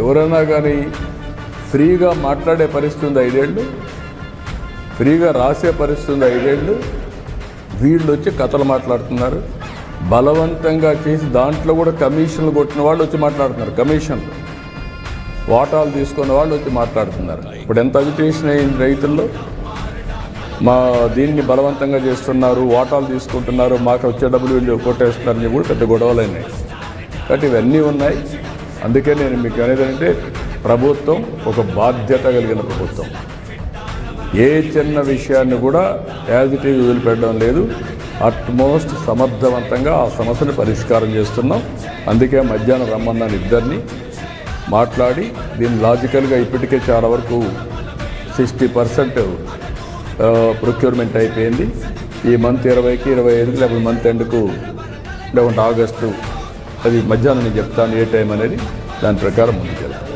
ఎవరైనా కానీ ఫ్రీగా మాట్లాడే పరిస్థితి ఉంది ఐదేళ్ళు? ఫ్రీగా రాసే పరిస్థితి ఉంది ఐదేళ్ళు? వీళ్ళు వచ్చి కథలు మాట్లాడుతున్నారు. బలవంతంగా చేసి దాంట్లో కూడా కమిషన్లు కొట్టిన వాళ్ళు వచ్చి మాట్లాడుతున్నారు కమిషన్లు వాటాలు తీసుకున్న వాళ్ళు వచ్చి మాట్లాడుతున్నారు. ఇప్పుడు ఎంత అజిటేషన్ అయింది రైతుల్లో? మా దీన్ని బలవంతంగా చేస్తున్నారు వాటాలు తీసుకుంటున్నారు మాకు వచ్చే డబ్బులు వీళ్ళు కొట్టేస్తున్నారని కూడా పెద్ద గొడవలు అయినాయి కాబట్టి ఇవన్నీ ఉన్నాయి. అందుకే నేను మీకు అనేది అంటే ప్రభుత్వం ఒక బాధ్యత కలిగిన ప్రభుత్వం. ఏ చిన్న విషయాన్ని కూడా యాజ్ ఇట్ ఈజ్ వదిలిపెట్టడం లేదు. అట్మోస్ట్ సమర్థవంతంగా ఆ సమస్యను పరిష్కారం చేస్తున్నాం. అందుకే మధ్యాహ్నం రమ్మన్నాను ఇద్దరిని. మాట్లాడి దీన్ని లాజికల్గా ఇప్పటికే చాలా వరకు సిక్స్టీ పర్సెంట్ ప్రొక్యూర్మెంట్ అయిపోయింది. ఈ మంత్ ఇరవైకి ఇరవై ఐదుకి లేకపోతే మంత్ ఎండ్కు లేకుంటే ఆగస్టు అది మధ్యాహ్నం నేను చెప్తాను ఏ టైం అనేది దాని ప్రకారం ముందుకెళ్తాను